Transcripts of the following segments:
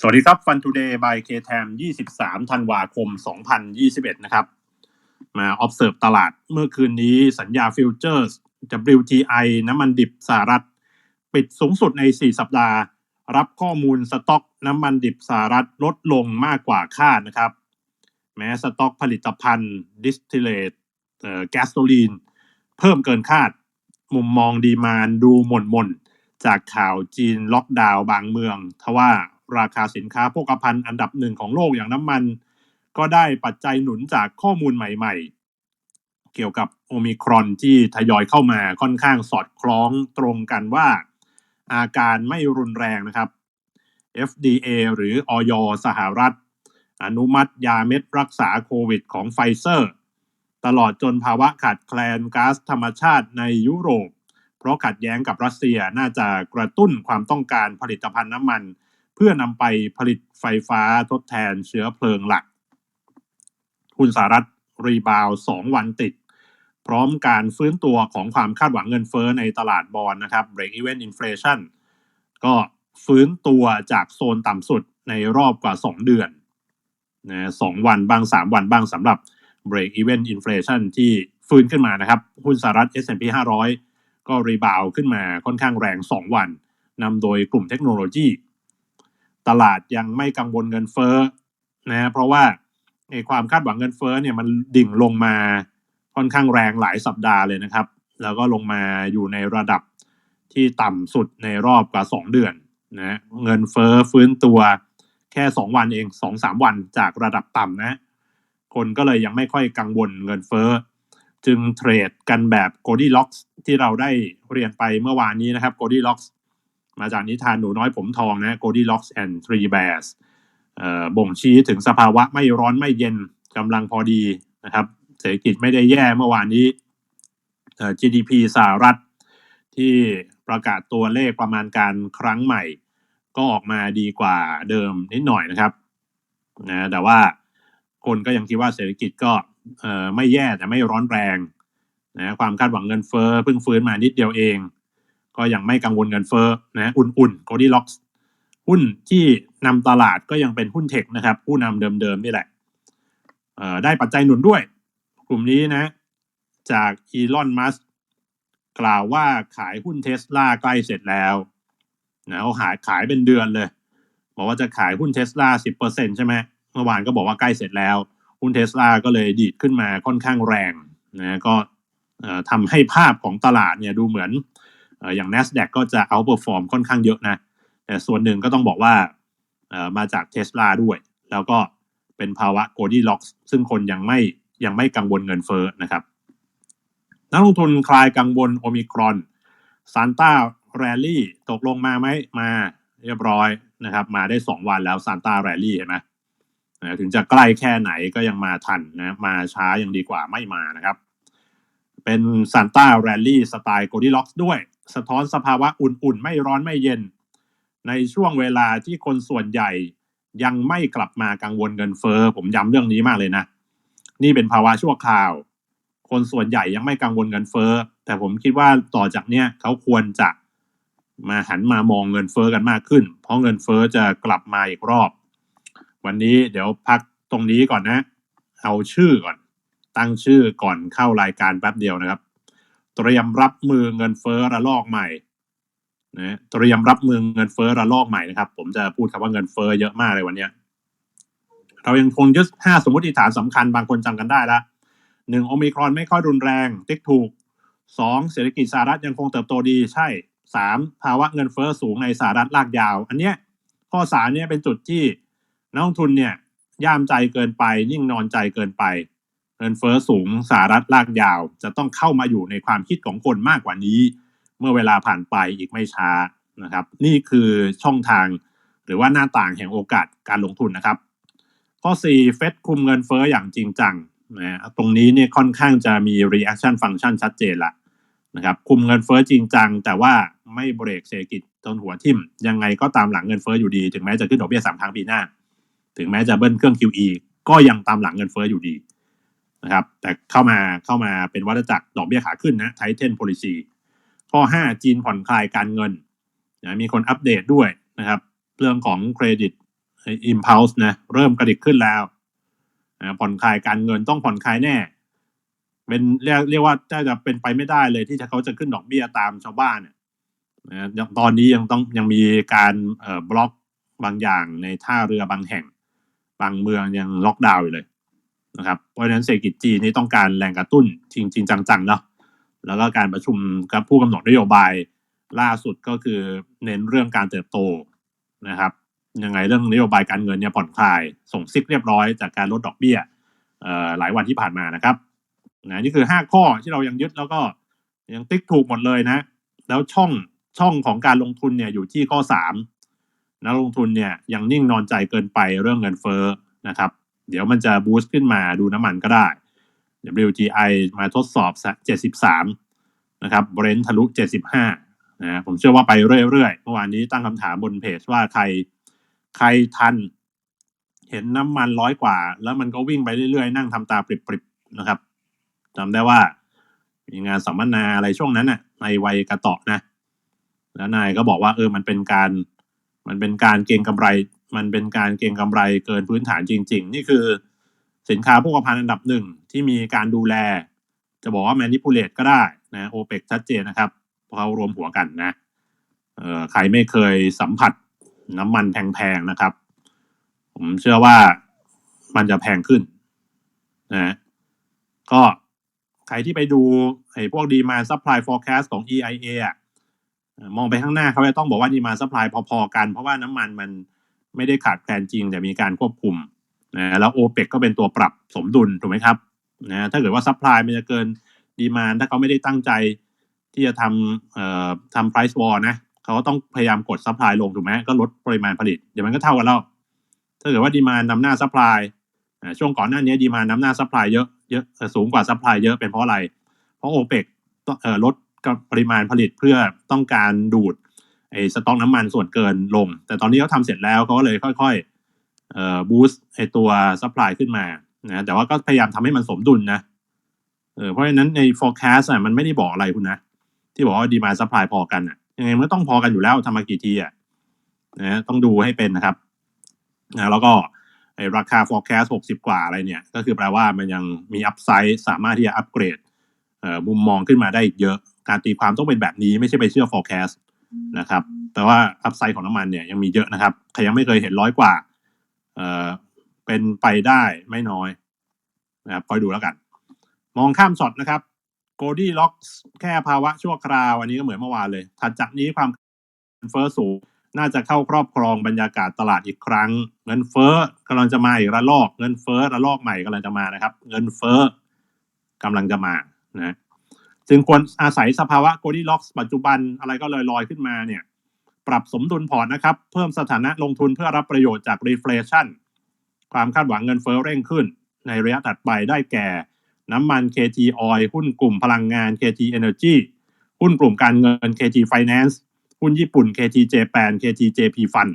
สวัสดีครับฟันทูเดย์บายเคแทม23ธันวาคม2021นะครับ มา observe ตลาดเมื่อคืนนี้สัญญาฟิวเจอร์ส WTI น้ำมันดิบสหรัฐ ปิดสูงสุดใน 4 สัปดาห์ รับข้อมูลสต็อกน้ำมันดิบสหรัฐลดลงมากกว่าคาดนะครับ แม้สต็อกผลิตภัณฑ์ดิสติเลตเอ่อแก๊สโซลีน เพิ่มเกินคาด มุมมองดีมานดูหม่นหม่นๆจากข่าวจีนล็อกดาวน์บางเมืองทว่า ราคาสินค้าโภคภัณฑ์อันดับหนึ่งของโลกอย่างน้ำมัน ก็ได้ปัจจัยหนุนจากข้อมูลใหม่ ๆ เกี่ยวกับโอมิครอนที่ทยอยเข้ามาค่อนข้างสอดคล้องตรงกันว่า อาการไม่รุนแรงนะครับ FDA หรืออยสหรัฐ อนุมัติยาเม็ดรักษาโควิดของไฟเซอร์ ตลอดจนภาวะขาดแคลนก๊าซธรรมชาติในยุโรป เพราะขัดแย้งกับรัสเซียน่าจะกระตุ้นความต้องการผลิตภัณฑ์น้ำมัน เพื่อนำไปผลิตไฟฟ้าทดแทนเชื้อเพลิงหลัก หุ้นสหรัฐรีบาวสองวันติด พร้อมการฟื้นตัวของความคาดหวังเงินเฟ้อในตลาดบอลนะครับ break even inflation ก็ฟื้นตัวจากโซนต่ำสุดในรอบกว่า 2 เดือนนะสองวันบ้าง 3 วันบ้างสำหรับ break even inflation ที่ฟื้นขึ้นมานะครับ หุ้นสหรัฐ S&P 500 ก็รีบาวขึ้นมาค่อนข้างแรง 2 วันนำโดยกลุ่มเทคโนโลยี ตลาดยังไม่กังวลเงินเฟ้อนะเพราะว่าในความคาดหวังเงินเฟ้อเนี่ยมันดิ่งลงมาค่อนข้างแรงหลายสัปดาห์เลยนะครับ แล้วก็ลงมาอยู่ในระดับที่ต่ำสุดในรอบกว่า 2 เดือนนะเงินเฟ้อฟื้นตัวแค่ 2 วันเอง 2-3 วันจากระดับต่ำนะ คนก็เลยยังไม่ค่อยกังวลเงินเฟ้อจึงเทรดกันแบบโกดี้ล็อกที่เราได้เรียนไปเมื่อวานนี้นะครับโกดี้ล็อก มาจากนิทานหนูน้อยผมทองนะโกดี้ล็อกแอนด์ทรีแบร์บ่งชี้ถึงสภาวะไม่ร้อนไม่เย็นกำลังพอดีนะครับเศรษฐกิจไม่ได้แย่เมื่อวานนี้ GDP สหรัฐที่ประกาศตัวเลขประมาณการครั้งใหม่ ก็ออกมาดีกว่าเดิมนิดหน่อยนะครับนะแต่ว่าคนก็ยังคิดว่าเศรษฐกิจก็ไม่แย่แต่ไม่ร้อนแรงนะความคาดหวังเงินเฟ้อเพิ่งฟื้นมานิดเดียวเอง ก็ยังไม่กังวลเงินเฟ้อนะอุ่นๆ Goldilocks หุ้นที่นำตลาดก็ยังเป็นหุ้นเทคนะครับ ผู้นำเดิมๆนี่แหละได้ปัจจัยหนุนด้วย กลุ่มนี้นะ จากอีลอนมัสกล่าวว่าขายหุ้นเทสลาใกล้เสร็จแล้วนะเขาขายขายเป็นเดือนเลย บอกว่าจะขายหุ้นเทสลาสิบเปอร์เซ็นใช่ไหมเมื่อวานก็บอกว่าใกล้เสร็จแล้ว หุ้นเทสลาก็เลยดีดขึ้นมาค่อนข้างแรงนะก็ทำให้ภาพของตลาดเนี่ยดูเหมือน อย่าง NASDAQ ก็จะ outperform ค่อนข้างเยอะนะ แต่ส่วนหนึ่งก็ต้องบอกว่ามาจากเทสลาด้วย แล้วก็เป็นภาวะโกลดี้ล็อกซึ่งคนยังไม่ยังไม่กังวลเงินเฟ้อนะครับ นักลงทุนคลายกังวลโอมิครอนซานต้าแรลลี่ตกลงมาไหมมาเรียบร้อยนะครับ มาได้ 2 วันแล้วซานต้าแรลลี่เห็นไหมถึงจะใกล้แค่ไหนก็ยังมาทันนะมาช้ายังดีกว่าไม่มานะครับ เป็นซานต้าแรลลี่สไตล์โกลดี้ล็อกด้วย สะท้อนสภาวะอุ่นๆ ไม่ร้อนไม่เย็น ในช่วงเวลาที่คนส่วนใหญ่ยังไม่กลับมากังวลเงินเฟ้อผมย้ำเรื่องนี้มากเลยนะ นี่เป็นภาวะชั่วคราว คนส่วนใหญ่ยังไม่กังวลเงินเฟ้อแต่ผมคิดว่าต่อจากเนี้ยเขาควรจะมาหันมามองเงินเฟ้อกันมากขึ้น เพราะเงินเฟ้อจะกลับมาอีกรอบ วันนี้เดี๋ยวพักตรงนี้ก่อนนะ เอาชื่อก่อน ตั้งชื่อก่อนเข้ารายการแป๊บเดียวนะครับ เตรียมรับมือเงินเฟ้อระลอกใหม่นะเตรียมรับมือเงินเฟ้อระลอกใหม่นะครับ ผมจะพูดคำว่าเงินเฟ้อเยอะมากเลยวันเนี้ยเรายังคงยึดห้าสมมติฐานสำคัญบางคนจำกันได้ละหนึ่งโอมิครอนไม่ค่อยรุนแรง ติ๊กถูกสองเศรษฐกิจสหรัฐยังคงเติบโตดีใช่สามภาวะเงินเฟ้อสูงในสหรัฐลากยาว อันเนี้ยข้อสามเนี่ยเป็นจุดที่นักลงทุนเนี่ยย่ามใจเกินไปนิ่งนอนใจเกินไป เงินเฟ้อสูงสหรัฐลากยาว จะต้องเข้ามาอยู่ในความคิดของคนมากกว่านี้ เมื่อเวลาผ่านไปอีกไม่ช้านะครับ นี่คือช่องทางหรือว่าหน้าต่างแห่งโอกาสการลงทุนนะครับ ข้อ 4 เฟดคุมเงินเฟ้ออย่างจริงจังนะตรงนี้เนี่ยค่อนข้างจะมี reaction function ชัดเจนละนะครับคุมเงินเฟ้อจริงจัง แต่ว่าไม่เบรกเศรษฐกิจจนหัวทิ่ม ยังไงก็ตามหลังเงินเฟ้ออยู่ดี ถึงแม้จะขึ้นดอกเบี้ยสามครั้งปีหน้า ถึงแม้จะเบิ้ลเครื่อง QE ก็ยังตามหลังเงินเฟ้ออยู่ดี นะครับ แต่เข้ามาเข้ามาเป็นวัฏจักรดอกเบี้ยขาขึ้นนะ tighten policy ข้อ 5 จีนผ่อนคลายการเงินนะมีคนอัปเดตด้วยนะครับ เรื่องของเครดิตอิมพัลส์นะเริ่มกระดิกขึ้นแล้วนะผ่อนคลายการเงินต้องผ่อนคลายแน่ เป็นเรียกเรียกว่าจะเป็นไปไม่ได้เลยที่เขาจะขึ้นดอกเบี้ยตามชาวบ้านเนี่ยนะตอนนี้ยังต้องยังมีการเอ่อบล็อกบางอย่างในท่าเรือบางแห่ง บางเมืองยังล็อกดาวน์อยู่เลย นะครับเพราะฉะนั้นเศรษฐกิจจีนนี่ต้องการแรงกระตุ้นจริงๆจังๆเนาะแล้วก็การประชุมกับผู้กำหนดนโยบายล่าสุดก็คือเน้นเรื่องการเติบโตนะครับยังไงเรื่องนโยบายการเงินเนี่ยผ่อนคลาย ส่งซิกเรียบร้อยจากการลดดอกเบี้ยหลายวันที่ผ่านมานะครับนะนี่คือห้าข้อที่เรายังยึดแล้วก็ยังติ๊กถูกหมดเลยนะ แล้วช่องช่องของการลงทุนเนี่ยอยู่ที่ข้อสามนักลงทุนเนี่ยยังนิ่งนอนใจเกินไปเรื่องเงินเฟ้อนะครับ เดี๋ยวมันจะบูสต์ขึ้นมาดูน้ำมันก็ได้ WTI มาทดสอบ 73 นะครับเบรนทะลุ 75 นะผมเชื่อว่าไปเรื่อยๆ เมื่อวานนี้ตั้งคำถามบนเพจว่าใครใครทัน เห็นน้ำมันร้อยกว่า แล้วมันก็วิ่งไปเรื่อยๆ นั่งทำตาปริบๆ นะครับจำได้ว่ามีงานสัมมนาอะไรช่วงนั้นน่ะในวัยกระเตาะนะ แล้วนายก็บอกว่าเออมันเป็นการมันเป็นการเก็งกำไร มันเป็นการเก็งกำไรเกินพื้นฐานจริง ๆ นี่คือสินค้าโภคภัณฑ์อันดับหนึ่งที่มีการดูแล จะบอกว่า manipulate ก็ได้นะโอเปกชัดเจนนะครับเพราะเขารวมหัวกันนะเอ่อใครไม่เคยสัมผัสน้ำมันแพงๆนะครับ ผมเชื่อว่ามันจะแพงขึ้นนะก็ใครที่ไปดูไอ้พวกดีมา supply forecast ของ EIA อะเอ่อมองไปข้างหน้าเขาจะต้องบอกว่าดีมา supply พอๆกัน เพราะว่าน้ำมันมัน ไม่ได้ขาดแคลนจริงแต่มีการควบคุมนะแล้วโอเปกก็เป็นตัวปรับสมดุลถูกไหมครับนะถ้าเกิดว่า supply มันจะเกินดีมานถ้าเขาไม่ได้ตั้งใจที่จะทำเอ่อทำ price war นะเขาก็ต้องพยายามกด supply ลงถูกไหมก็ลดปริมาณผลิต เดี๋ยวมันก็เท่ากันแล้วถ้าเกิดว่าดีมานนำหน้า supply อ่าช่วงก่อนหน้านี้ดีมานนำหน้า supply เยอะเยอะสูงกว่า supply เยอะเป็นเพราะอะไร เพราะโอเปกลดปริมาณผลิตเพื่อต้องการดูด ไอ้สต็อกน้ำมันส่วนเกินลง แต่ตอนนี้เขาทำเสร็จแล้วเขาก็เลยค่อยๆเอ่อบูสต์ไอ้ตัว supply ขึ้นมานะแต่ว่าก็พยายามทำให้มันสมดุลนะเออเพราะฉะนั้นใน forecast อะมันไม่ได้บอกอะไรคุณนะ ที่บอกว่าดีมา supply พอกันอะยังไงมันต้องพอกันอยู่แล้วทำมากี่ทีอะนะต้องดูให้เป็นนะครับนะแล้วก็ไอ้ราคา forecast 60 กว่าอะไรเนี่ย ก็คือแปลว่ามันยังมี upside สามารถที่จะอัปเกรดเอ่อมุมมองขึ้นมาได้อีกเยอะ การตีความต้องเป็นแบบนี้ไม่ใช่ไปเชื่อ forecast นะครับ แต่ว่า upside ของน้ำมันเนี่ยยังมีเยอะนะครับ ใครยังไม่เคยเห็นร้อยกว่า เอ่อ เป็นไปได้ไม่น้อยนะครับ คอยดูแล้วกัน มองข้ามช็อตนะครับ โกลดี้ล็อกแค่ภาวะชั่วคราว อันนี้ก็เหมือนเมื่อวานเลย ถัดจากนี้ความเงินเฟ้อสูงน่าจะเข้าครอบครองบรรยากาศตลาดอีกครั้ง เงินเฟ้อกำลังจะมาอีกระลอก เงินเฟ้อระลอกใหม่กำลังจะมานะครับ เงินเฟ้อกำลังจะมานะ จึงควรอาศัยสภาวะโกดีล็อกปัจจุบันอะไรก็เลยลอยขึ้นมาเนี่ยปรับสมดุลพอร์ตนะครับ เพิ่มสถานะลงทุนเพื่อรับประโยชน์จากรีเฟลชันความคาดหวังเงินเฟ้อเร่งขึ้น ในระยะถัดไปได้แก่ น้ำมัน KT Oil หุ้นกลุ่มพลังงาน KT Energy หุ้นกลุ่มการเงิน KT Finance หุ้นญี่ปุ่น KT Japan KT JP Fund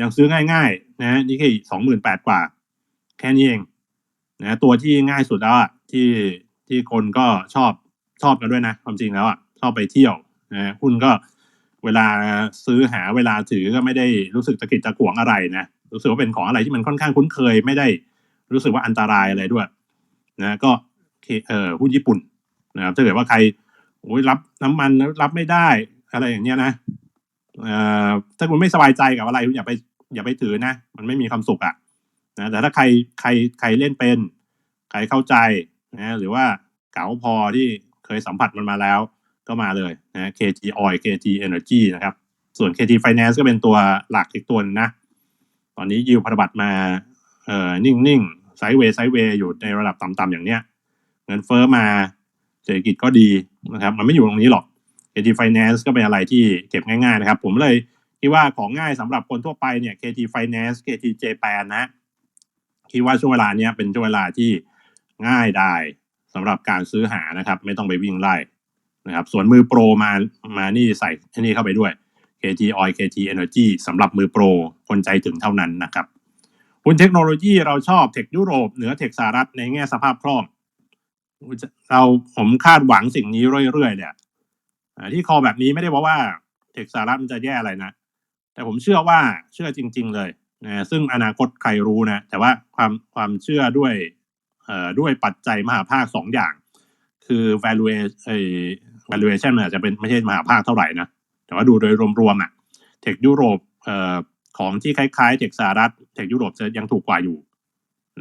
ยังซื้อง่ายๆนะนี่แค่สองหมื่นแปดกว่า แค่นี้เองนะตัวที่ง่ายสุดแล้วอะที่ที่คนก็ชอบ ชอบกันด้วยนะ ความจริงแล้วอะชอบไปเที่ยวนะหุ้นก็เวลาซื้อหาเวลาถือก็ไม่ได้รู้สึกตะกิดตะขวงอะไรนะรู้สึกว่าเป็นของอะไรที่มันค่อนข้างคุ้นเคยไม่ได้รู้สึกว่าอันตรายอะไรด้วย นะก็เอ่อหุ้นญี่ปุ่นนะครับถ้าเกิดว่าใครโอ้ยรับน้ำมันรับไม่ได้อะไรอย่างเงี้ยนะเอ่อถ้าคุณไม่สบายใจกับอะไรคุณอย่าไปอย่าไปถือนะ มันไม่มีความสุขอะนะแต่ถ้าใครใครใครเล่นเป็น ใครเข้าใจนะหรือว่าเก๋าพอที่ เคยสัมผัสมันมาแล้ว ก็มาเลยนะ KT Oil KT Energy นะครับ ส่วน KT Finance ก็เป็นตัวหลักอีกตัวนนะตอนนี้ยิวพันธบัตรมาเอ่อนิ่งๆไซด์เวย์ไซด์เวย์อยู่ในระดับต่ำๆอย่างเนี้ยเงินเฟ้อมาเศรษฐกิจก็ดีนะครับ มันไม่อยู่ตรงนี้หรอก KT Finance ก็เป็นอะไรที่เก็บง่ายๆนะครับ ผมเลยคิดว่าของง่ายสำหรับคนทั่วไปเนี่ย KT Finance KT Japan นะคิดว่าช่วงเวลาเนี้ยเป็นช่วงเวลาที่ง่ายได้ สำหรับการซื้อหานะครับ ไม่ต้องไปวิ่งไล่นะครับ ส่วนมือโปรมามานี่ใส่อันนี้เข้าไปด้วย KT Oil KT Energy สำหรับมือโปรคนใจถึงเท่านั้นนะครับหุ้นเทคโนโลยีเราชอบเทคยุโรปเหนือเทคสหรัฐในแง่สภาพคล่องเราผมคาดหวังสิ่งนี้เรื่อยๆเนี่ยที่คอแบบนี้ไม่ได้บอกว่าเทคสหรัฐมันจะแย่อะไรนะ แต่ผมเชื่อว่าเชื่อจริง ๆ เลยนะซึ่งอนาคตใครรู้นะ แต่ว่าความความเชื่อด้วย ด้วยปัจจัยมหาภาคสองอย่าง คือ valuation เอ่อ valuation มันอาจจะเป็นไม่ใช่มหาภาคเท่าไหร่นะ แต่ว่าดูโดยรวมๆอะเทคยุโรปเอของที่คล้ายๆเทคสหรัฐเทคยุโรปจะยังถูกกว่าอยู่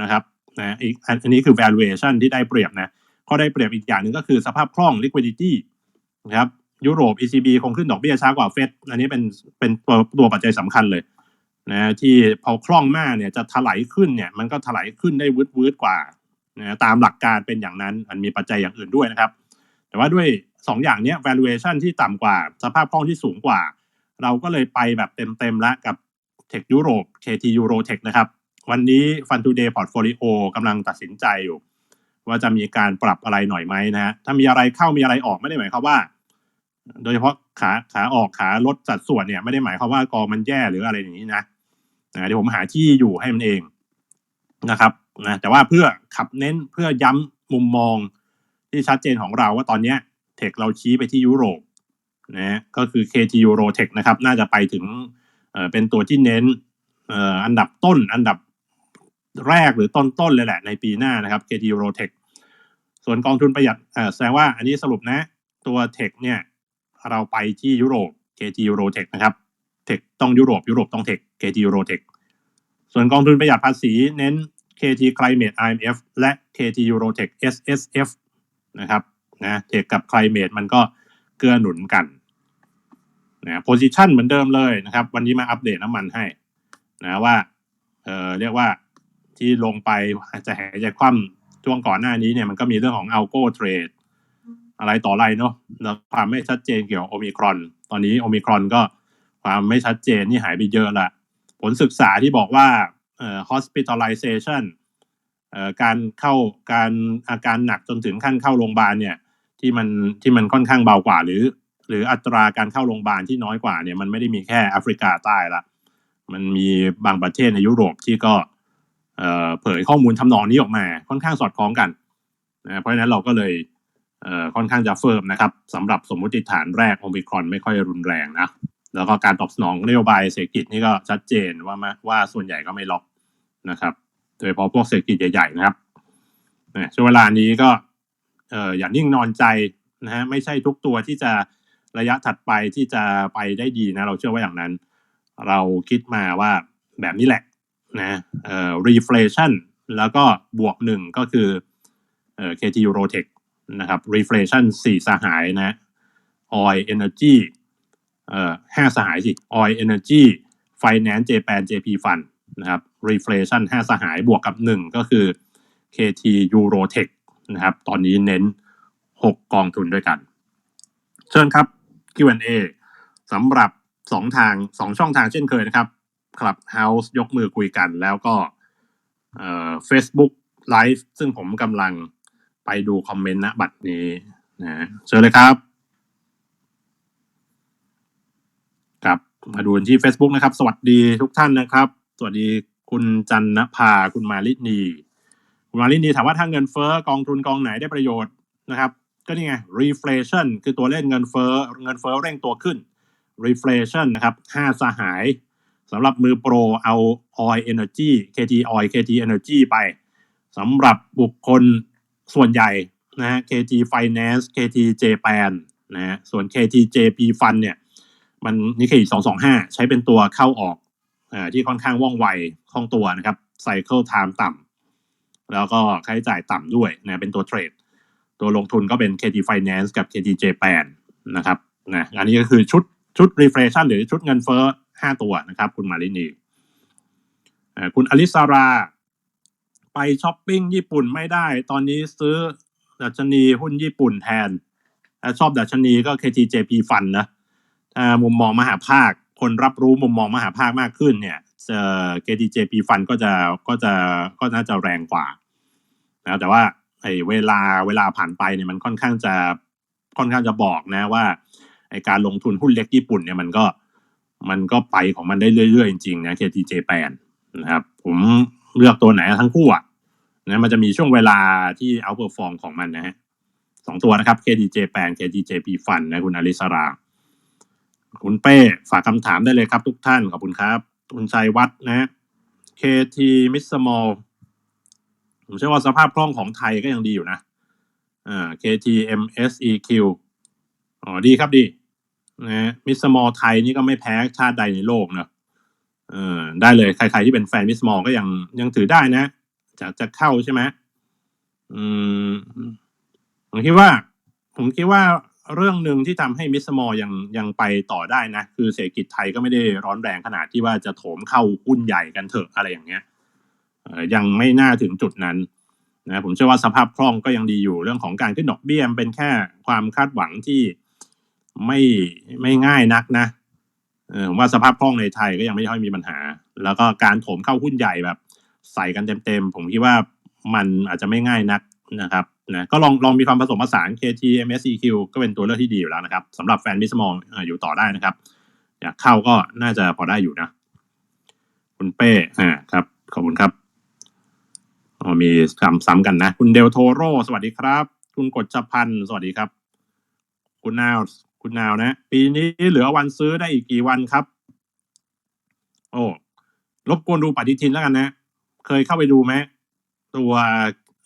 นะครับนะอีกอันนี้คือ valuation ที่ได้เปรียบนะข้อได้เปรียบอีกอย่างหนึ่งก็คือสภาพคล่อง liquidity นะครับยุโรป ECB คงขึ้นดอกเบี้ยช้ากว่าเฟดอันนี้เป็นเป็นตัวตัวปัจจัยสำคัญเลยนะที่พอคล่องมากเนี่ยจะถลายขึ้นเนี่ยมันก็ถลายขึ้นได้วืดวืดกว่า นะตามหลักการเป็นอย่างนั้นมันมีปัจจัยอย่างอื่นด้วยนะครับ แต่ว่าด้วยสองอย่างเนี้ย valuation ที่ต่ำกว่า สภาพคล่องที่สูงกว่า เราก็เลยไปแบบเต็มๆแล้วกับ Tech Europe KT Euro Tech นะครับ วันนี้ Fund Today Portfolio กำลังตัดสินใจอยู่ ว่าจะมีการปรับอะไรหน่อยไหมนะฮะถ้ามีอะไรเข้ามีอะไรออกไม่ได้หมายความว่า โดยเฉพาะขาขาออกขาลดสัดส่วนเนี่ยไม่ได้หมายความว่ากองมันแย่หรืออะไรอย่างนี้นะนะเดี๋ยวผมหาที่อยู่ให้มันเองนะครับ นะแต่ว่าเพื่อขับเน้นเพื่อย้ำมุมมองที่ชัดเจนของเราว่าตอนเนี้ยเทคเราชี้ไปที่ยุโรปนะก็คือ KT Euro Tech นะครับ น่าจะไปถึงเป็นตัวที่เน้นอันดับต้นอันดับแรกหรือต้นๆเลยแหละในปีหน้านะครับ KT Euro Tech ส่วนกองทุนประหยัดแสดงว่าอันนี้สรุปนะตัวเทคเนี่ยเราไปที่ยุโรป KT Euro Tech นะครับเทคต้องยุโรปยุโรปต้องเทค KT Euro Tech ส่วนกองทุนประหยัดภาษีเน้น KT Climate IMF และ KT Euro Tech SSF นะครับนะเทคกับ Climate มันก็เกื้อหนุนกันนะโพซิชันเหมือนเดิมเลยนะครับ วันนี้มาอัปเดตน้ำมันให้นะว่าเออเรียกว่าที่ลงไปจะหายใจคว่ำช่วงก่อนหน้านี้เนี่ยมันก็มีเรื่องของ algo trade อะไรต่ออะไรเนาะแล้วความไม่ชัดเจนเกี่ยวกับโอมิครอน ตอนนี้โอมิครอนก็ความไม่ชัดเจนนี่หายไปเยอะละผลศึกษาที่บอกว่า เอ่อ hospitalization เอ่อการเข้าการอาการหนักจนถึงขั้นเข้าโรงพยาบาลเนี่ยที่มันที่มันค่อนข้างเบากว่าหรือ หรืออัตราการเข้าโรงพยาบาลที่น้อยกว่าเนี่ยมันไม่ได้มีแค่แอฟริกาใต้ละมันมีบางประเทศในยุโรปที่ก็เอ่อเผยข้อมูลทำนองนี้ออกมาค่อนข้างสอดคล้องกันนะเพราะฉะนั้นเราก็เลยเอ่อค่อนข้างจะเฟิร์มนะครับสำหรับสมมุติฐานแรกโอมิครอนไม่ค่อยรุนแรงนะ แล้วก็การตอบสนองนโยบายเศรษฐกิจนี่ก็ชัดเจนว่ามาว่าส่วนใหญ่ก็ไม่ล็อกนะครับ โดยเฉพาะพวกเศรษฐกิจใหญ่ๆนะครับช่วงเวลานี้ก็เอออย่านิ่งนอนใจนะฮะไม่ใช่ทุกตัวที่จะระยะถัดไปที่จะไปได้ดีนะ เราเชื่อว่าอย่างนั้น เราคิดมาว่าแบบนี้แหละนะเอ่อ reflation แล้วก็บวกหนึ่งก็คือเอ่อ KTU Rotech นะครับ reflation สี่สหายนะ oil energy ห้าสหายสิ oil energy finance japan jp fund นะครับ reflation ห้าสหายบวกกับหนึ่งก็คือ KT Eurotech นะครับ ตอนนี้เน้นหกกองทุนด้วยกัน เชิญครับ Q&A สำหรับสองทางสองช่องทางเช่นเคยนะครับ Clubhouse ยกมือคุยกัน แล้วก็เอ่อ Facebook Live ซึ่งผมกำลังไปดูคอมเมนต์ณบัดนี้นะเชิญเลยครับ ครับ มาดูที่ Facebook นะครับ สวัสดีทุกท่านนะครับ สวัสดีคุณจันนภาคุณมาลินีคุณมาลินีถามว่าถ้าเงินเฟ้อกองทุนกองไหนได้ประโยชน์นะครับ ก็นี่ไง reflation คือตัวเลขเงินเฟ้อเงินเฟ้อเร่งตัวขึ้น reflation นะครับห้าสหายสำหรับมือโปรเอา oil energy KT oil KT energy ไปสำหรับบุคคลส่วนใหญ่นะฮะ KT finance KT japan นะฮะส่วน KT JP fund เนี่ย มันนิเคอีสองสองห้าใช้เป็นตัวเข้าออกอาที่ค่อนข้างว่องไวคล่องตัวนะครับไซเคิลไทม์ต่ำแล้วก็ค่าใช้จ่ายต่ำด้วยนะเป็นตัวเทรด ตัวลงทุนก็เป็น KT Finance กับ KT Japan นะครับนะอันนี้ก็คือชุดชุด reflation หรือชุดเงินเฟ้อห้าตัวนะครับ คุณมารินีคุณอลิสารา ไปช้อปปิ้งญี่ปุ่นไม่ได้ ตอนนี้ซื้อดัชนีหุ้นญี่ปุ่นแทนถ้าชอบดัชนีก็ KTJP Fund นะ มุมมองมหาภาค คนรับรู้มุมมองมหาภาคมากขึ้นเนี่ยเอ่อ KTJP Fund ก็จะก็จะก็น่าจะแรงกว่านะแต่ว่าไอ้เวลาเวลาผ่านไปเนี่ยมันค่อนข้างจะค่อนข้างจะบอกนะว่าไอ้การลงทุนหุ้นเล็กญี่ปุ่นเนี่ยมันก็มันก็ไปของมันได้เรื่อยๆจริงๆนะ KTJ แปนนะครับ ผมเลือกตัวไหนทั้งคู่อะนะมันจะมีช่วงเวลาที่เอาเปอร์ฟอร์มของมันนะฮะสองตัวนะครับ KTJ แปน KTJP Fund นะคุณอลิสรา คุณเป้ฝากคำถามได้เลยครับทุกท่านขอบคุณครับคุณชัยวัฒน์นะ KT m i d Small ผมเชื่อว่าสภาพคล่องของไทยก็ยังดีอยู่นะอ่า KT MSEQ อ๋อดีครับดีนะมิสมอลไทยนี่ก็ไม่แพ้ชาติใดในโลกเนอะเออได้เลยใครๆที่เป็นแฟนมิสมอลก็ยังยังถือได้นะ จะจะเข้าใช่ไหมอืมผมคิดว่า ผมคิดว่า เรื่องหนึ่งที่ทำให้มิสมอลยังยังไปต่อได้นะ คือเศรษฐกิจไทยก็ไม่ได้ร้อนแรงขนาดที่ว่าจะโถมเข้าหุ้นใหญ่กันเถอะอะไรอย่างเงี้ยยังไม่น่าถึงจุดนั้นนะผมเชื่อว่าสภาพคล่องก็ยังดีอยู่เรื่องของการขึ้นดอกเบี้ยเป็นแค่ความคาดหวังที่ไม่ไม่ง่ายนักนะผมว่าสภาพคล่องในไทยก็ยังไม่ค่อยมีปัญหา แล้วก็การโถมเข้าหุ้นใหญ่แบบ ใส่กันเต็มๆผมคิดว่ามันอาจจะไม่ง่ายนักนะครับ นะก็ลองลองมีความผสมผสาน KT MSEQ ก็เป็นตัวเลือกที่ดีอยู่แล้วนะครับสำหรับแฟนมิสมองอยู่ต่อได้นะครับ อยากเข้าก็น่าจะพอได้อยู่นะ คุณเป้อ่าครับ ขอบคุณครับอ๋อมีซ้ำซ้ำกันนะ คุณเดลโทโร สวัสดีครับ คุณกฎชพันธ์สวัสดีครับ คุณนาวคุณนาวนะ ปีนี้เหลือวันซื้อได้อีกกี่วันครับ โอ้รบกวนดูปฏิทินแล้วกันนะ เคยเข้าไปดูไหมตัว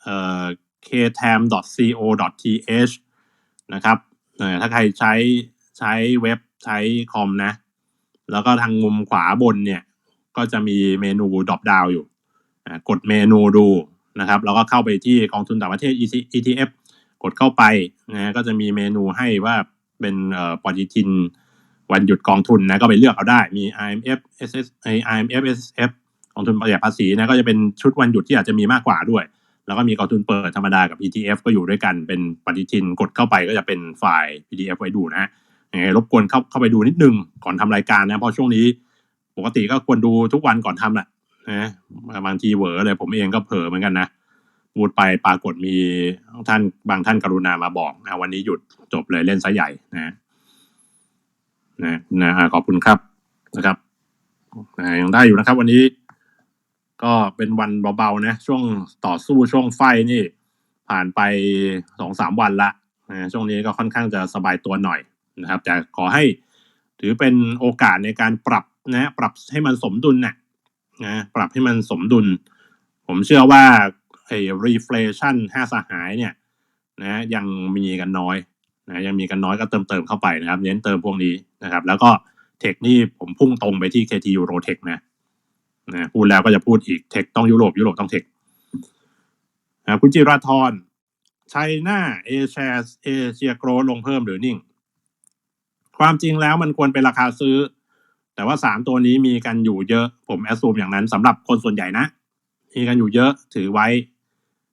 เอ่อ ktam.co.th นะครับเอ่อถ้าใครใช้ใช้เว็บใช้คอมนะ แล้วก็ทางมุมขวาบนเนี่ย ก็จะมีเมนูดรอปดาวอยู่อ่ากดเมนูดูนะครับ แล้วก็เข้าไปที่กองทุนต่างประเทศ ETF กดเข้าไปนะก็จะมีเมนูให้ว่าเป็นเอ่อปฏิทินวันหยุดกองทุนนะก็ไปเลือกเอาได้มี IMF SS IMF S F กองทุนประหยัดภาษีนะก็จะเป็นชุดวันหยุดที่อาจจะมีมากกว่าด้วย แล้วก็มีกองทุนเปิดธรรมดากับ ETF ก็อยู่ด้วยกันเป็นปฏิทินกดเข้าไปก็จะเป็นไฟล์ PDF ไว้ดูนะฮะยังไงรบกวนเข้าเข้าไปดูนิดนึงก่อนทำรายการนะเพราะช่วงนี้ ปกติก็ควรดูทุกวันก่อนทำแหละนะบางทีเวอเลยผมเองก็เผลอเหมือนกันนะพูดไปปรากฏมีท่านบางท่านกรุณามาบอกนะวันนี้หยุดจบเลยเล่นซะใหญ่นะนะนะขอบคุณครับนะครับยังได้อยู่นะครับ วันนี้ ก็เป็นวันเบาๆนะช่วงต่อสู้ช่วงไฟนี่ ผ่านไปสองสามวันละนะช่วงนี้ก็ค่อนข้างจะสบายตัวหน่อยนะครับ แต่ขอให้ถือเป็นโอกาสในการปรับนะปรับให้มันสมดุลนะนะปรับให้มันสมดุล ผมเชื่อว่าไอ้ reflation ห้าสหายเนี่ยนะยังมีกันน้อยนะยังมีกันน้อยก็เติมเติมเข้าไปนะครับ เน้นเติมพวกนี้นะครับ แล้วก็เทคนี่ผมพุ่งตรงไปที่ KT Euro Tech นะ นะพูดแล้วก็จะพูดอีกเทคต้องยุโรปยุโรปต้องเทคนะคุณจิราธรไชน่าเอเชียเอเชียโกรลงเพิ่มหรือนิ่ง ความจริงแล้วมันควรเป็นราคาซื้อ แต่ว่าสามตัวนี้มีกันอยู่เยอะ ผมแอสซูมอย่างนั้นสำหรับคนส่วนใหญ่นะ มีกันอยู่เยอะถือไว้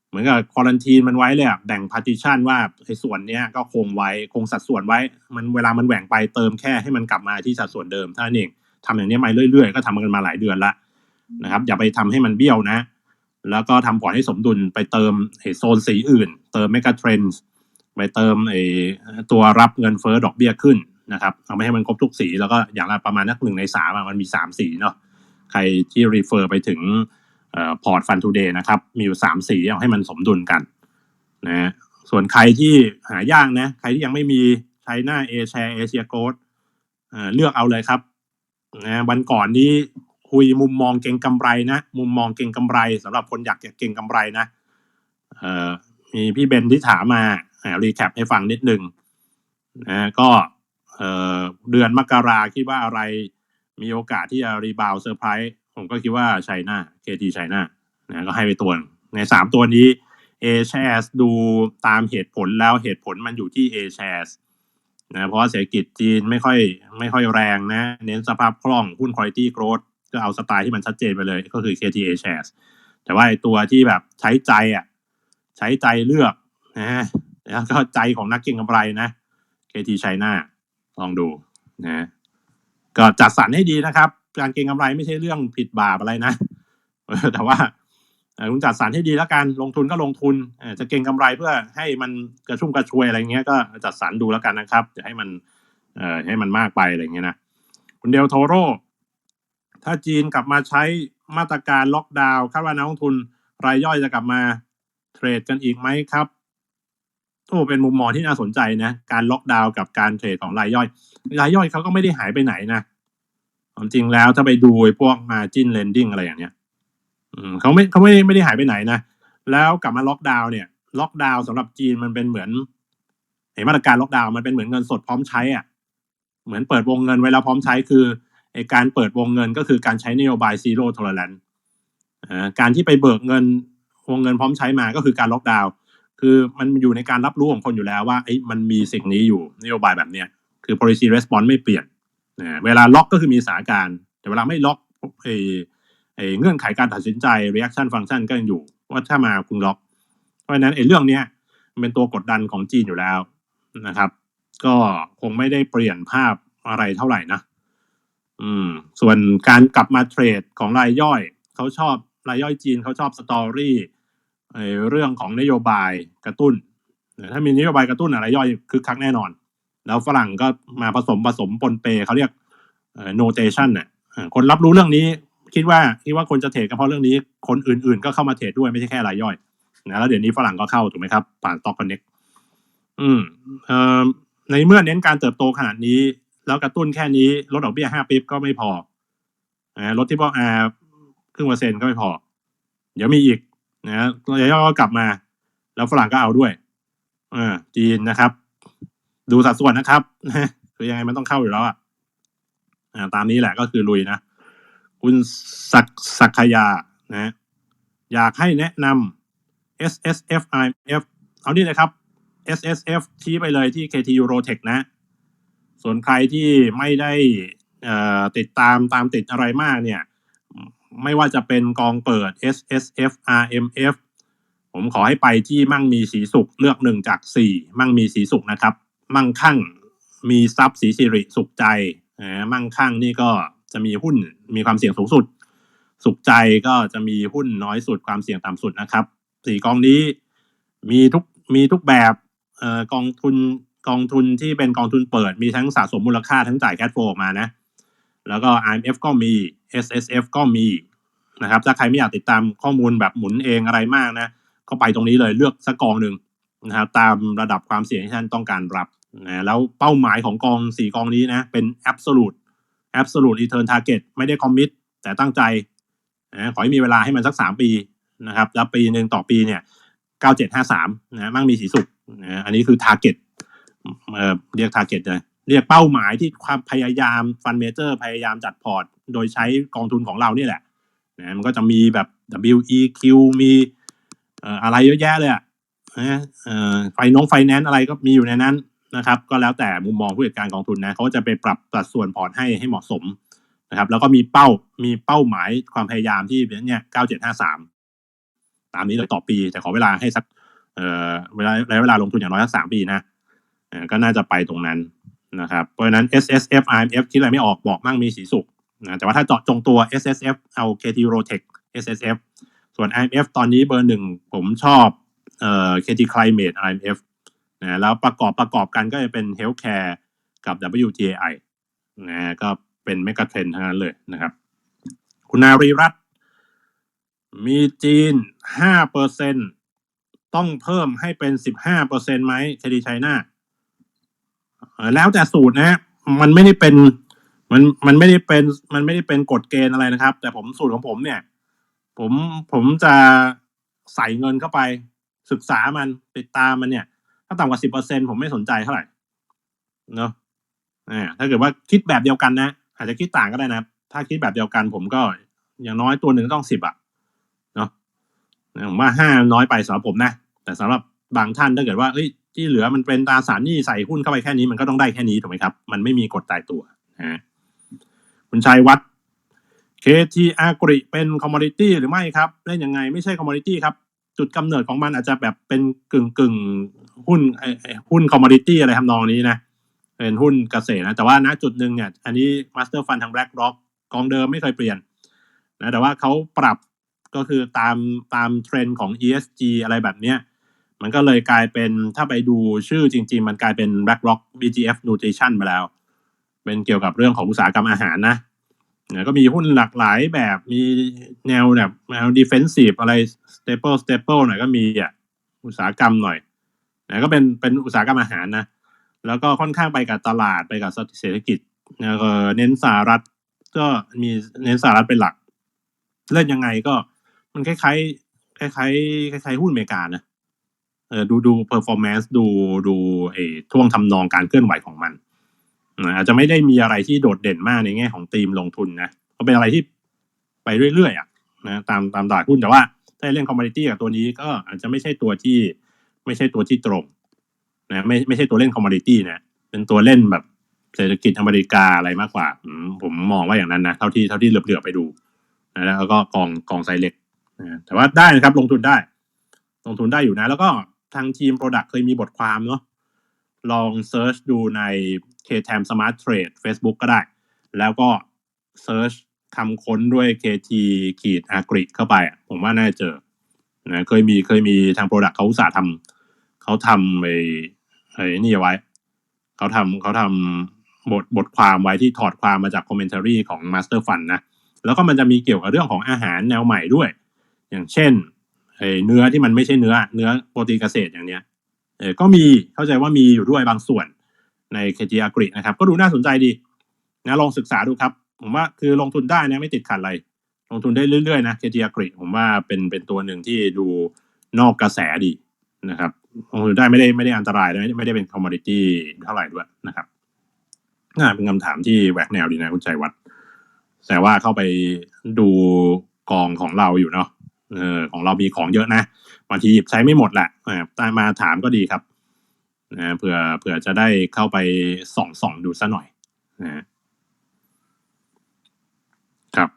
เหมือนกับควอลันทีนมันไว้เลยแบ่งพาร์ติชันว่าไอ้ส่วนเนี้ยก็คงไว้คงสัดส่วนไว้ มันเวลามันแหว่งไปเติมแค่ให้มันกลับมาที่สัดส่วนเดิมเท่านั้นเองทำอย่างนี้มาเรื่อยๆ ก็ทำกันมาหลายเดือนละ นะครับ อย่าไปทำให้มันเบี้ยวนะ แล้วก็ทำพอร์ตให้สมดุลไปเติมไอโซนสีอื่น เติมเมกะเทรนด์ไปเติมไอตัวรับเงินเฟ้อดอกเบี้ยขึ้นนะครับเอาไม่ให้มันครบทุกสี แล้วก็อย่างละประมาณนักหนึ่งในสามมันมีสามสีเนาะใครที่รีเฟอร์ไปถึงพอร์ตฟันทูเดย์นะครับ มีอยู่สามสีเอาให้มันสมดุลกันนะส่วนใครที่หายากนะ ใครที่ยังไม่มีใช้หน้าเอแชร์เอเชียโกลดเลือกเอาเลยครับนะวันก่อนนี้ คุยมุมมองเก่งกำไรนะ มุมมองเก่งกำไรสำหรับคนอยากเก่งกำไรนะเอ่อมีพี่เบนที่ถามมารีแคปให้ฟังนิดนึงนะก็เอ่อเดือนมกราคิดว่าอะไรมีโอกาสที่จะรีบาวเซอร์ไพรส์ผมก็คิดว่าไชน่าเคทีไชน่านะก็ให้ไปตัวในสามตัวนี้ A shares ดูตามเหตุผลแล้วเหตุผลมันอยู่ที่ A shares นะเพราะว่าเศรษฐกิจจีนไม่ค่อยไม่ค่อยแรงนะ เน้นสภาพคล่องหุ้น quality growth ก็ ก็เอาสไตล์ที่มันชัดเจนไปเลย ก็คือ KTA shares แต่ว่าไอตัวที่แบบใช้ใจอะใช้ใจเลือกนะแล้วก็ใจของนักเก็งกำไรนะ KT China ลองดูนะก็จัดสรรให้ดีนะครับ การเก็งกำไรไม่ใช่เรื่องผิดบาปอะไรนะ แต่ว่าคุณจัดสรรให้ดีแล้วกันลงทุนก็ลงทุนจะเก็งกำไรเพื่อให้มันกระชุ่มกระชวยอะไรเงี้ยก็จัดสรรดูแล้วกันนะครับอย่าให้มันเอ่อให้มันมากไปอะไรเงี้ยนะคุณเดลโทโร ถ้าจีนกลับมาใช้มาตรการล็อกดาวน์คาดว่านักลงทุนรายย่อยจะกลับมาเทรดกันอีกไหมครับโอ้เป็นมุมมองที่น่าสนใจนะ การล็อกดาวน์กับการเทรดของรายย่อย รายย่อยเขาก็ไม่ได้หายไปไหนนะความจริงแล้วถ้าไปดูพวก margin lending อะไรอย่างเนี้ยเขาไม่เขาไม่ไม่ได้หายไปไหนนะ แล้วกลับมาล็อกดาวน์เนี่ย ล็อกดาวน์สำหรับจีนมันเป็นเหมือนเห็นมาตรการล็อกดาวน์มันเป็นเหมือนเงินสดพร้อมใช้อะ เหมือนเปิดวงเงินไว้แล้วพร้อมใช้คือ การเปิดวงเงินก็คือการใช้นโยบาย zero tolerance อ่าการที่ไปเบิกเงินวงเงินพร้อมใช้มาก็คือการล็อกดาวน์คือมันอยู่ในการรับรู้ของคนอยู่แล้วว่าไอ้มันมีสิ่งนี้อยู่นโยบายแบบเนี้ยคือ policy response ไม่เปลี่ยนเวลาล็อกก็คือมีสถานการณ์แต่เวลาไม่ล็อกไอ้ไอ้เงื่อนไขการตัดสินใจ reaction function ก็ยังอยู่ ว่าถ้ามาคุณล็อก เพราะฉะนั้นไอ้เรื่องเนี้ยมันเป็นตัวกดดันของจีนอยู่แล้วนะครับ ก็คงไม่ได้เปลี่ยนภาพอะไรเท่าไหร่นะ อืม ส่วนการกลับมาเทรดของรายย่อยเขาชอบรายย่อยจีนเขาชอบสตอรี่เรื่องของนโยบายกระตุ้นถ้ามีนโยบายกระตุ้นอะไรย่อยคึกคักแน่นอน แล้วฝรั่งก็มาผสมผสมปนเปเขาเรียกโนเทชันเนี่ยคนรับรู้เรื่องนี้ คิดว่าคิดว่าคนจะเทรดก็เพราะเรื่องนี้ คนอื่นๆ ก็เข้ามาเทรดด้วยไม่ใช่แค่รายย่อยนะแล้วเดี๋ยวนี้ฝรั่งก็เข้าถูกไหมครับผ่านตอกคอนเน็กอืมเอ่อในเมื่อเน้นการเติบโตขนาดนี้ แล้วกระตุ้นแค่นี้ลดดอกเบี้ยห้าปีก็ไม่พอนะลดที่พวกอาครึ่งเปอร์เซ็นต์ก็ไม่พอ เดี๋ยวมีอีกนะรายย่อยก็กลับมา แล้วฝรั่งก็เอาด้วยเออจีนนะครับ ดูสัดส่วนนะครับคือยังไงมันต้องเข้าอยู่แล้วอะอ่าตามนี้แหละก็คือลุยนะคุณศักศักยานะอยากให้แนะนำ S S F I F เอานี่เลยครับ S S F ชี้ไปเลยที่ K T Urotech นะ ส่วนใครที่ไม่ได้ติดตามตามติดอะไรมากเนี่ย ไม่ว่าจะเป็นกองเปิด S S F R M F ผมขอให้ไปที่มั่งมีสีสุขเลือกหนึ่งจากสี่มั่งมีสีสุขนะครับ มั่งคั่งมีทรัพย์สีสิริสุขใจมั่งคั่งนี่ก็จะมีหุ้นมีความเสี่ยงสูงสุด สุขใจก็จะมีหุ้นน้อยสุดความเสี่ยงต่ำสุดนะครับสี่กองนี้มีทุกมีทุกแบบออกองทุน กองทุนที่เป็นกองทุนเปิดมีทั้งสะสมมูลค่าทั้งจ่ายแคชโฟลมานะ แล้วก็ IMF ก็มี SSF ก็มีนะครับ ถ้าใครไม่อยากติดตามข้อมูลแบบหมุนเองอะไรมากนะ ก็ไปตรงนี้เลยเลือกสักกองหนึ่งนะครับ ตามระดับความเสี่ยงที่ท่านต้องการรับนะแล้วเป้าหมายของกองสี่กองนี้นะเป็น absolute absolute return target ไม่ได้ commit แต่ตั้งใจนะขอให้มีเวลาให้มันสักสามปีนะครับ แล้วปีหนึ่งต่อปีเนี่ยเก้าเจ็ดห้าสามนะมั่งมีสีสุขนะอันนี้คือ target เอ่อเรียก target เลยเรียกเป้าหมายที่ความพยายามฟันเมเจอร์พยายามจัดพอร์ต โดยใช้กองทุนของเราเนี่ยแหละนะมันก็จะมีแบบ WEQ มีเอ่ออะไรเยอะแยะเลยอะนะเอ่อไฟน้องไฟแนนซ์อะไรก็มีอยู่ในนั้นนะครับ ก็แล้วแต่มุมมองผู้จัดการกองทุนนะเขาก็จะไปปรับสัดส่วนพอร์ตให้ให้เหมาะสมนะครับ แล้วก็มีเป้ามีเป้าหมายความพยายามที่เนี่ย9753ตามนี้เลยต่อปี แต่ขอเวลาให้สักเอ่อเวลาระยะเวลาลงทุนอย่างน้อยสักสามปีนะ ก็น่าจะไปตรงนั้นนะครับ เพราะฉะนั้น S S F I M F คิดอะไรไม่ออกบอกมั่งมีสีสุขนะแต่ว่าถ้าเจาะจงตัว S S F เอา K T Rotech S S F ส่วน I M F ตอนนี้เบอร์หนึ่งผมชอบเอ่อ K T Climate I M F นะแล้วประกอบประกอบกันก็จะเป็น Healthcare กับ W T I นะก็เป็นเมกะเทรนทั้งนั้นเลยนะครับ คุณนารีรัตน์มีจีนห้าเปอร์เซ็นต้องเพิ่มให้เป็นสิบห้าเปอร์เซ็นไหมเคดีไชน่า แล้วแต่สูตรนะฮะมันไม่ได้เป็นมันมันไม่ได้เป็นมันไม่ได้เป็นกฎเกณฑ์อะไรนะครับ แต่ผมสูตรของผมเนี่ย ผมผมจะใส่เงินเข้าไป ศึกษามันติดตามมันเนี่ย ถ้าต่ำกว่าสิบเปอร์เซ็นผมไม่สนใจเท่าไหร่เนาะอ่าถ้าเกิดว่าคิดแบบเดียวกันนะอาจจะคิดต่างก็ได้นะ ถ้าคิดแบบเดียวกัน ผมก็อย่างน้อยตัวหนึ่งต้องสิบอะเนาะผมว่าห้าน้อยไปสำหรับผมนะ แต่สำหรับบางท่านถ้าเกิดว่าเอ้ยที่เหลือมันเป็นตราสารหนี้ใส่หุ้นเข้าไปแค่นี้มันก็ต้องได้แค่นี้ถูกไหมครับ มันไม่มีกฎตายตัวนะคุณชัยวัฒน์ KT Agri เป็นคอมม o ดิตี้หรือไม่ครับเล่นยังไงไม่ใช่คอมม o ดิตี้ครับ จุดกำเนิดของมันอาจจะแบบเป็นกึ่งกึ่งหุ้นไอหุ้นคอมม o ดิตี้อะไรทำนองนี้นะเป็นหุ้นเกษตรนะแต่ว่าณจุดหนึ่งเนี่ย อันนี้มาสเตอร์ฟันทาง BlackRock กองเดิมไม่เคยเปลี่ยนนะแต่ว่าเขาปรับก็คือตามตามเทรนด์ของ ESG อะไรแบบเนี้ย มันก็เลยกลายเป็นถ้าไปดูชื่อจริง ๆ มันกลายเป็น BlackRock BGF Nutrition ไปแล้ว เป็นเกี่ยวกับเรื่องของอุตสาหกรรมอาหารนะก็มีหุ้นหลากหลายแบบมีแนวแบบแนว defensive อะไร staple staple หน่อยก็มีอะอุตสาหกรรมหน่อยนะก็เป็นเป็นอุตสาหกรรมอาหารนะ แล้วก็ค่อนข้างไปกับตลาดไปกับเศรษฐกิจแล้วก็เน้นสหรัฐก็มีเน้นสหรัฐเป็นหลัก เล่นยังไงก็มันคล้ายๆคล้ายๆคล้ายๆหุ้นอเมริกานะ เออดูดู performance ดูดูไอ้ท่วงทำนองการเคลื่อนไหวของมันนะอาจจะไม่ได้มีอะไรที่โดดเด่นมากในแง่ของธีมลงทุนนะก็เป็นอะไรที่ไปเรื่อยๆอะนะตามตามตลาดหุ้นแต่ว่าถ้าเรื่องคอมม o ดิตี้กับตัวนี้ก็อาจจะไม่ใช่ตัวที่ไม่ใช่ตัวที่ตรงนะไม่ไม่ใช่ตัวเล่นคอมม o ดิตี้นะเป็นตัวเล่นแบบเศรษฐกิจอเมริกาอะไรมากกว่า ผมมองว่าอย่างนั้นนะเท่าที่เท่าที่เหลือบๆไปดูนะแล้วก็กองกองไซเล็กนะแต่ว่าได้นะครับ ลงทุนได้ ลงทุนได้อยู่นะ แล้วก็ ทางทีม Product เคยมีบทความเนาะลองเซิร์ชดูใน KTM Smart Trade Facebook ก็ได้ แล้วก็เซิร์ชคำค้นด้วย KT ขีด Agri เข้าไป ผมว่าน่าจะเจอนะเคยมีเคยมีทาง Product เขาอุตส่าห์ทำเขาทำไอ้ไอ้นี่ไว้ เขาทำเขาทำบทบทความไว้ที่ถอดความมาจากคอมเมนต์รีของ Master Fund นะ แล้วก็มันจะมีเกี่ยวกับเรื่องของอาหารแนวใหม่ด้วย อย่างเช่น เนื้อที่มันไม่ใช่เนื้อ เนื้อโปรตีนเกษตรอย่างเนี้ยเออก็มีเข้าใจว่ามีอยู่ด้วยบางส่วนใน KG Agri นะครับ ก็ดูน่าสนใจดีนะลองศึกษาดูครับ ผมว่าคือลงทุนได้นะไม่ติดขัดอะไร ลงทุนได้เรื่อยๆนะ KG Agri ผมว่าเป็นเป็นตัวหนึ่งที่ดูนอกกระแสดีนะครับลงทุนได้ไม่ได้ไม่ได้อันตรายไม่ได้ไม่ได้เป็นคอมม o ดิตี้เท่าไหร่ด้วยนะครับน่าเป็นคำถามที่แหวกแนวดีนะคุณใจวัดแต่ว่าเข้าไปดูกองของเราอยู่เนาะ เออของเรามีของเยอะนะบางทีหยิบใช้ไม่หมดแหละเออตามมาถามก็ดีครับนะเผื่อเผื่อจะได้เข้าไปส่องส่องดูซะหน่อยนะครับ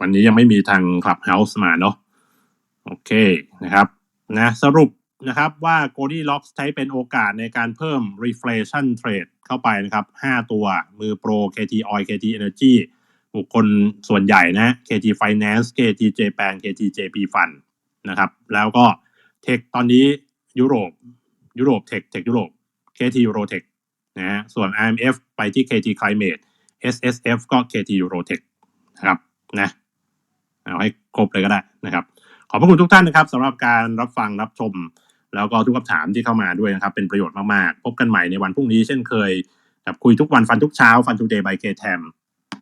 วันนี้ยังไม่มีทาง Clubhouse มาเนาะโอเคนะครับนะสรุปนะครับว่า g o l d i l o c k s ใช้เป็นโอกาสในการเพิ่ม reflation trade เข้าไปนะครับ 5 ตัวมือโปร KT Oil KT Energy บุคคลส่วนใหญ่นะ KT Finance KT Japan KT JP Fund นะครับ แล้วก็เทคตอนนี้ยุโรปยุโรปเทคเทคยุโรป KT Eurotech นะฮะส่วน IMF ไปที่ KT Climate SSF ก็ KT Eurotech นะครับนะเอาให้ครบเลยก็ได้นะครับ ขอบพระคุณทุกท่านนะครับสำหรับการรับฟังรับชม แล้วก็ทุกคำถามที่เข้ามาด้วยนะครับ เป็นประโยชน์มาก ๆ พบกันใหม่ในวันพรุ่งนี้เช่นเคยกับคุยทุกวันฟันทุกเช้าฟันทุกเดย์บายเคแทม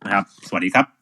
นะครับ สวัสดีครับ